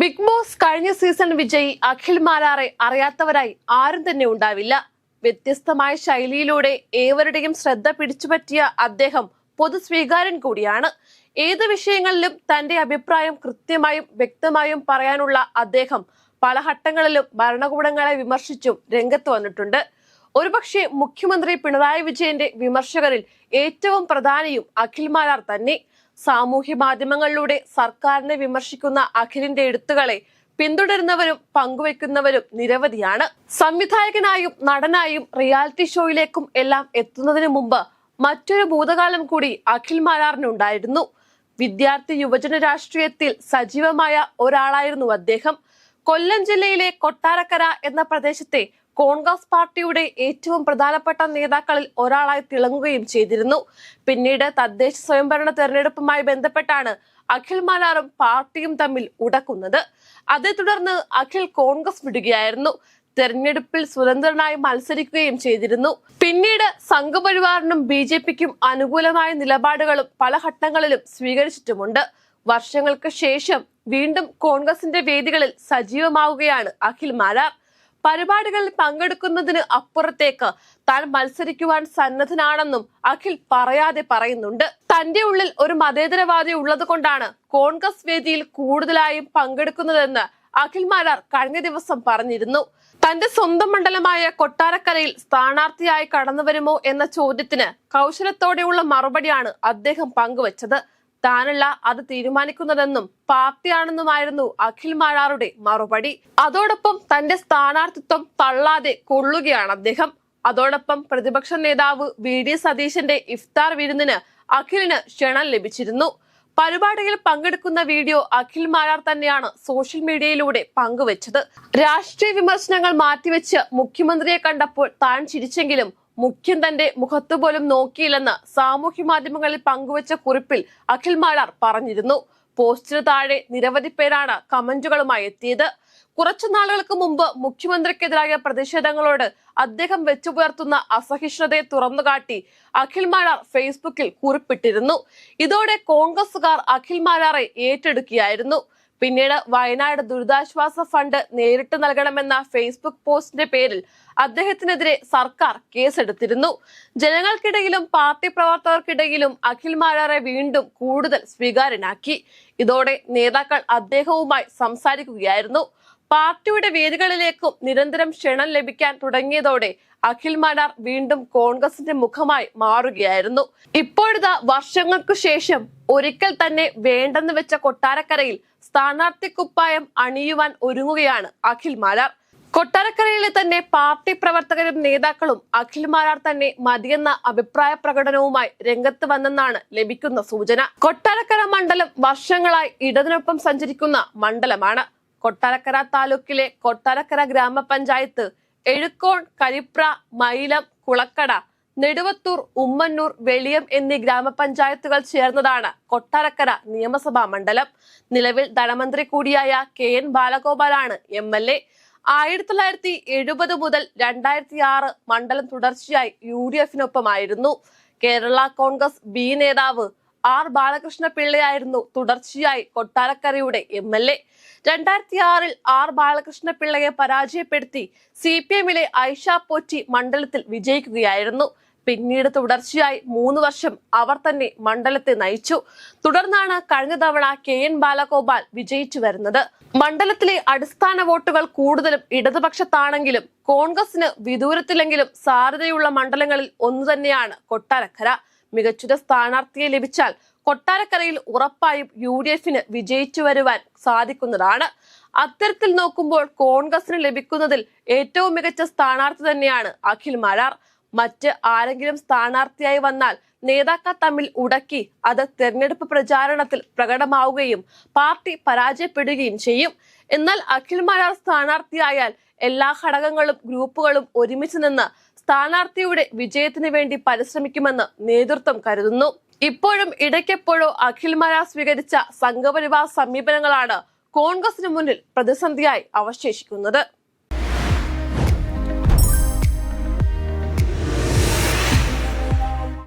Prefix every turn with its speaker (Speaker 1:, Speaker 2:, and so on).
Speaker 1: Big boss കഴിഞ്ഞ season വിജയി അഖിൽ മാലാറെ അറിയാത്തവരായി ആരും തന്നെ ഉണ്ടാവില്ല. വ്യത്യസ്തമായ ശൈലിയിലൂടെ ഏവരുടെയും ശ്രദ്ധ പിടിച്ചുപറ്റിയ അദ്ദേഹം പൊതു സ്വീകാരൻ കൂടിയാണ്. ഏത് വിഷയങ്ങളിലും തന്റെ അഭിപ്രായം കൃത്യമായും വ്യക്തമായും പറയാനുള്ള അദ്ദേഹം പല ഘട്ടങ്ങളിലും ഭരണകൂടങ്ങളെ വിമർശിച്ചും രംഗത്ത് വന്നിട്ടുണ്ട്. ഒരുപക്ഷെ മുഖ്യമന്ത്രി പിണറായി വിജയന്റെ വിമർശകരിൽ ഏറ്റവും പ്രധാനിയും അഖിൽ മാലാർ തന്നെ. സാമൂഹ്യ മാധ്യമങ്ങളിലൂടെ സർക്കാരിനെ വിമർശിക്കുന്ന അഖിലിന്റെ എഴുത്തുകളെ പിന്തുടരുന്നവരും പങ്കുവെക്കുന്നവരും നിരവധിയാണ്. സംവിധായകനായും നടനായും റിയാലിറ്റി ഷോയിലേക്കും എല്ലാം എത്തുന്നതിന് മുമ്പ് മറ്റൊരു ഭൂതകാലം കൂടി അഖിൽ മാരാറിനുണ്ടായിരുന്നു. വിദ്യാർത്ഥി യുവജന രാഷ്ട്രീയത്തിൽ സജീവമായ ഒരാളായിരുന്നു അദ്ദേഹം. കൊല്ലം ജില്ലയിലെ കൊട്ടാരക്കര എന്ന പ്രദേശത്തെ കോൺഗ്രസ് പാർട്ടിയുടെ ഏറ്റവും പ്രധാനപ്പെട്ട നേതാക്കളിൽ ഒരാളായി തിളങ്ങുകയും ചെയ്തിരുന്നു. പിന്നീട് തദ്ദേശ സ്വയംഭരണ തെരഞ്ഞെടുപ്പുമായി ബന്ധപ്പെട്ടാണ് അഖിൽ മാലാറും പാർട്ടിയും തമ്മിൽ ഉടക്കുന്നത്. അതേ തുടർന്ന് അഖിൽ കോൺഗ്രസ് വിടുകയായിരുന്നു. തെരഞ്ഞെടുപ്പിൽ സ്വതന്ത്രനായി മത്സരിക്കുകയും ചെയ്തിരുന്നു. പിന്നീട് സംഘപരിവാറിനും ബി ജെ പിക്കും അനുകൂലമായ നിലപാടുകളും പല ഘട്ടങ്ങളിലും സ്വീകരിച്ചിട്ടുമുണ്ട്. വർഷങ്ങൾക്ക് ശേഷം വീണ്ടും കോൺഗ്രസിന്റെ വേദികളിൽ സജീവമാവുകയാണ് അഖിൽ മാലാർ. പരിപാടികളിൽ പങ്കെടുക്കുന്നതിന് അപ്പുറത്തേക്ക് താൻ മത്സരിക്കുവാൻ സന്നദ്ധനാണെന്നും അഖിൽ പറയാതെ പറയുന്നുണ്ട്. തന്റെ ഉള്ളിൽ ഒരു മതേതരവാദി ഉള്ളത് കൊണ്ടാണ് കോൺഗ്രസ് വേദിയിൽ കൂടുതലായും പങ്കെടുക്കുന്നതെന്ന് അഖിൽ മാരാർ കഴിഞ്ഞ ദിവസം പറഞ്ഞിരുന്നു. തന്റെ സ്വന്തം മണ്ഡലമായ കൊട്ടാരക്കരയിൽ സ്ഥാനാർത്ഥിയായി കടന്നു വരുമോ എന്ന ചോദ്യത്തിന് കൗശലത്തോടെയുള്ള മറുപടിയാണ് അദ്ദേഹം പങ്കുവച്ചത്. താനല്ല അത് തീരുമാനിക്കുന്നതെന്നും പാർട്ടിയാണെന്നുമായിരുന്നു അഖിൽ മാരാറുടെ മറുപടി. അതോടൊപ്പം തന്റെ സ്ഥാനാർത്ഥിത്വം തള്ളാതെ കൊള്ളുകയാണ് അദ്ദേഹം. അതോടൊപ്പം പ്രതിപക്ഷ നേതാവ് വി. ഡി. സതീശന്റെ ഇഫ്താർ വിരുന്നിന് അഖിലിന് ക്ഷണം ലഭിച്ചിരുന്നു. പരിപാടിയിൽ പങ്കെടുക്കുന്ന വീഡിയോ അഖിൽ മാരാർ തന്നെയാണ് സോഷ്യൽ മീഡിയയിലൂടെ പങ്കുവച്ചത്. രാഷ്ട്രീയ വിമർശനങ്ങൾ മാറ്റിവെച്ച് മുഖ്യമന്ത്രിയെ കണ്ടപ്പോൾ താൻ ചിരിച്ചെങ്കിലും മുഖ്യൻ തന്റെ മുഖത്ത് പോലും നോക്കിയില്ലെന്ന് സാമൂഹ്യ മാധ്യമങ്ങളിൽ പങ്കുവച്ച കുറിപ്പിൽ അഖിൽ മാളാർ പറഞ്ഞിരുന്നു. പോസ്റ്റിന് താഴെ നിരവധി പേരാണ് കമന്റുകളുമായി എത്തിയത്. കുറച്ചു നാളുകൾക്ക് മുമ്പ് മുഖ്യമന്ത്രിക്കെതിരായ പ്രതിഷേധങ്ങളോട് അദ്ദേഹം വെച്ചുപുലർത്തുന്ന അസഹിഷ്ണുതയെ തുറന്നുകാട്ടി അഖിൽ മാളാർ ഫേസ്ബുക്കിൽ കുറിപ്പിട്ടിരുന്നു. ഇതോടെ കോൺഗ്രസുകാർ അഖിൽ മാളാറെ ഏറ്റെടുക്കുകയായിരുന്നു. പിന്നീട് വയനാട് ദുരിതാശ്വാസ ഫണ്ട് നേരിട്ട് നൽകണമെന്ന ഫേസ്ബുക്ക് പോസ്റ്റിന്റെ പേരിൽ അദ്ദേഹത്തിനെതിരെ സർക്കാർ കേസെടുത്തിരുന്നു. ജനങ്ങൾക്കിടയിലും പാർട്ടി പ്രവർത്തകർക്കിടയിലും അഖിൽ മാരാറെ വീണ്ടും കൂടുതൽ സ്വീകാര്യനാക്കി. ഇതോടെ നേതാക്കൾ അദ്ദേഹവുമായി സംസാരിക്കുകയായിരുന്നു. പാർട്ടിയുടെ വേദികളിലേക്കും നിരന്തരം ക്ഷണം ലഭിക്കാൻ തുടങ്ങിയതോടെ അഖിൽ മാരാർ വീണ്ടും കോൺഗ്രസിന്റെ മുഖമായി മാറുകയായിരുന്നു. ഇപ്പോഴത്തെ വർഷങ്ങൾക്കു ശേഷം ഒരിക്കൽ തന്നെ വേണ്ടെന്ന് വെച്ച കൊട്ടാരക്കരയിൽ സ്ഥാനാർത്ഥി കുപ്പായം അണിയുവാൻ ഒരുങ്ങുകയാണ് അഖിൽ മാരാർ. കൊട്ടാരക്കരയിലെ തന്നെ പാർട്ടി പ്രവർത്തകരും നേതാക്കളും അഖിൽ മാരാർ തന്നെ മതിയെന്ന അഭിപ്രായ പ്രകടനവുമായി രംഗത്ത് വന്നെന്നാണ് ലഭിക്കുന്ന സൂചന. കൊട്ടാരക്കര മണ്ഡലം വർഷങ്ങളായി ഇടതിനൊപ്പം സഞ്ചരിക്കുന്ന മണ്ഡലമാണ്. കൊട്ടാരക്കര താലൂക്കിലെ കൊട്ടാരക്കര ഗ്രാമപഞ്ചായത്ത് എഴുക്കോൺ കരിപ്ര മൈലം കുളക്കട നെടുവത്തൂർ ഉമ്മന്നൂർ വെളിയം എന്നീ ഗ്രാമപഞ്ചായത്തുകൾ ചേർന്നതാണ് കൊട്ടാരക്കര നിയമസഭാ മണ്ഡലം. നിലവിൽ ധനമന്ത്രി കൂടിയായ കെ എൻ ബാലഗോപാലാണ് എം എൽ എ. ആയിരത്തി തൊള്ളായിരത്തി എഴുപത് മുതൽ രണ്ടായിരത്തി ആറ് മണ്ഡലം തുടർച്ചയായി യു ഡി എഫിനൊപ്പമായിരുന്നു. കേരള കോൺഗ്രസ് ബി നേതാവ് ആർ ബാലകൃഷ്ണ പിള്ളയായിരുന്നു തുടർച്ചയായി കൊട്ടാരക്കരയുടെ എം എൽ എ. രണ്ടായിരത്തി ആറിൽ ആർ ബാലകൃഷ്ണ പിള്ളയെ പരാജയപ്പെടുത്തി സി പി എമ്മിലെ ഐഷ പോറ്റി മണ്ഡലത്തിൽ വിജയിക്കുകയായിരുന്നു. പിന്നീട് തുടർച്ചയായി മൂന്ന് വർഷം അവർ തന്നെ മണ്ഡലത്തെ നയിച്ചു. തുടർന്നാണ് കഴിഞ്ഞ തവണ കെ എൻ ബാലഗോപാൽ വിജയിച്ചു വരുന്നത്. മണ്ഡലത്തിലെ അടിസ്ഥാന വോട്ടുകൾ കൂടുതലും ഇടതുപക്ഷത്താണെങ്കിലും കോൺഗ്രസിന് വിദൂരത്തിലെങ്കിലും സാധ്യതയുള്ള മണ്ഡലങ്ങളിൽ ഒന്നു തന്നെയാണ് കൊട്ടാരക്കര. മികച്ചൊരു സ്ഥാനാർത്ഥിയെ ലഭിച്ചാൽ കൊട്ടാരക്കരയിൽ ഉറപ്പായും യു ഡി എഫിന് വിജയിച്ചു വരുവാൻ സാധിക്കുന്നതാണ്. അത്തരത്തിൽ നോക്കുമ്പോൾ കോൺഗ്രസിന് ലഭിക്കുന്നതിൽ ഏറ്റവും മികച്ച സ്ഥാനാർത്ഥി തന്നെയാണ് അഖിൽ മാരാർ. മറ്റ് ആരെങ്കിലും സ്ഥാനാർത്ഥിയായി വന്നാൽ നേതാക്കൾ തമ്മിൽ ഉടക്കി അത് തെരഞ്ഞെടുപ്പ് പ്രചാരണത്തിൽ പ്രകടമാവുകയും പാർട്ടി പരാജയപ്പെടുകയും ചെയ്യും. എന്നാൽ അഖിൽ മാരാർ സ്ഥാനാർത്ഥിയായാൽ എല്ലാ ഘടകങ്ങളും ഗ്രൂപ്പുകളും ഒരുമിച്ച് നിന്ന് സ്ഥാനാർത്ഥിയുടെ വിജയത്തിന് വേണ്ടി പരിശ്രമിക്കുമെന്ന് നേതൃത്വം കരുതുന്നു. ഇപ്പോഴും ഇടയ്ക്കെപ്പോഴോ അഖിൽ മാരാർ സ്വീകരിച്ച സംഘപരിവാർ സമീപനങ്ങളാണ് കോൺഗ്രസിന് മുന്നിൽ പ്രതിസന്ധിയായി അവശേഷിക്കുന്നത്.